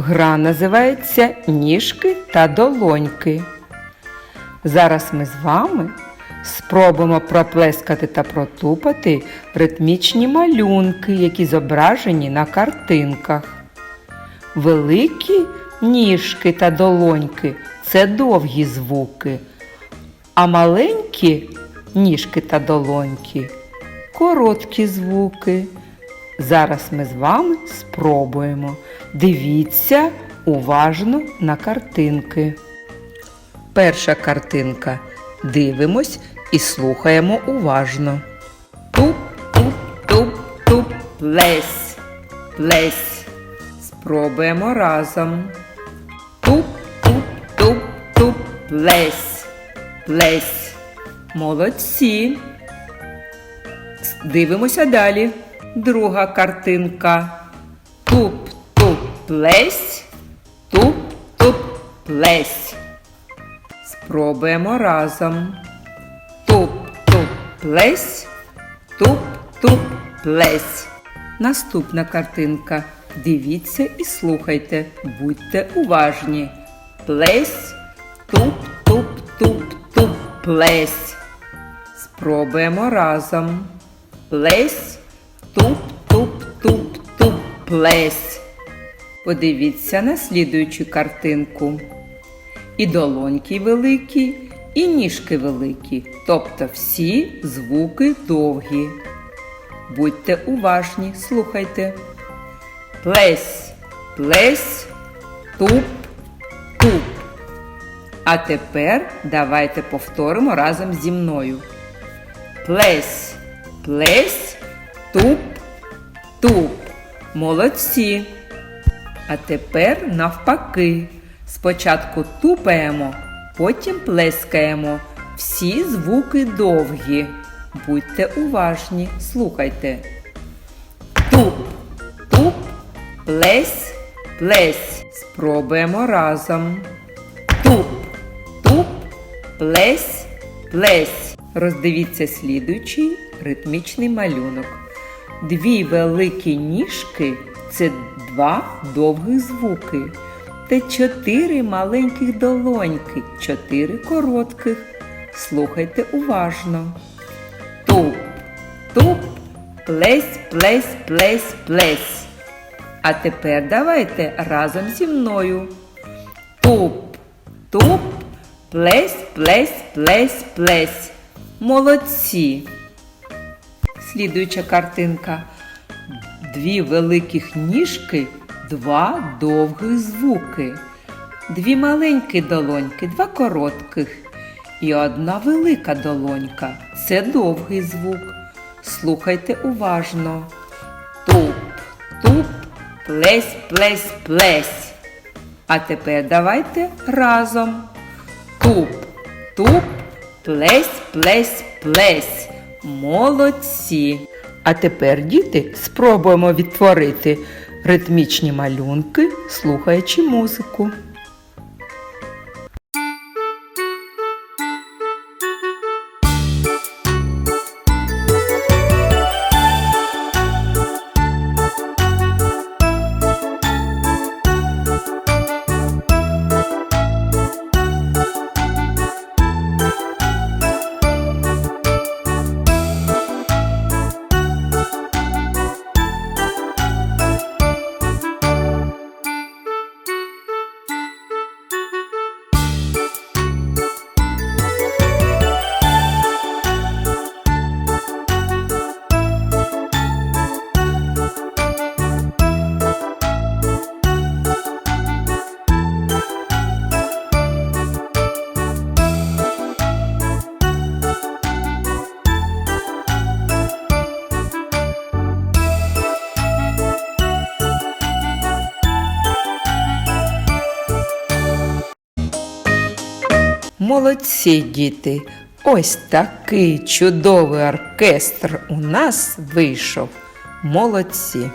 Гра називається Ніжки та долоньки. Зараз ми з вами спробуємо проплескати та протупати ритмічні малюнки, які зображені на картинках. Великі ніжки та долоньки це довгі звуки, а маленькі ніжки та долоньки короткі звуки. Зараз ми з вами спробуємо. Дивіться уважно на картинки. Перша картинка. Дивимось і слухаємо уважно. Туп, туп, туп, туп, плесь, плесь. Спробуємо разом. Туп, туп, туп, туп, плесь, плесь. Молодці. Дивимося далі. Друга картинка. Туп, плесь, туп, туп, плесь. Спробуємо разом. Туп, туп, плесь, туп, туп, плесь. Наступна картинка. Дивіться і слухайте. Будьте уважні. Плесь, туп, туп, туп, туп, плесь. Спробуємо разом. Плесь, туп, туп, туп, туп, плесь. Подивіться на слідуючу картинку. І долоньки великі, і ніжки великі, тобто всі звуки довгі. Будьте уважні, слухайте. Плесь, плесь, туп, туп. А тепер давайте повторимо разом зі мною. Плесь, плесь, туп, туп. Молодці. А тепер навпаки. Спочатку тупаємо, потім плескаємо. Всі звуки довгі. Будьте уважні, слухайте. Туп, туп, плесь, плесь. Спробуємо разом. Туп, туп, плесь, плесь. Роздивіться слідуючий ритмічний малюнок. Дві великі ніжки це два довгих звуки. Та чотири маленьких долоньки, чотири коротких. Слухайте уважно. Туп, туп, плесь, плесь, плесь, плесь. А тепер давайте разом зі мною. Туп, туп, плесь, плесь, плесь, плесь. Молодці. Слідуюча картинка. Дві великих ніжки, два довгих звуки. Дві маленькі долоньки, два коротких. І одна велика долонька. Це довгий звук. Слухайте уважно. Туп, туп, плесь, плесь, плесь. А тепер давайте разом. Туп, туп, плесь, плесь, плесь. Молодці. А тепер, діти, спробуємо відтворити ритмічні малюнки, слухаючи музику. Молодці діти! Ось такий чудовий оркестр у нас вийшов. Молодці!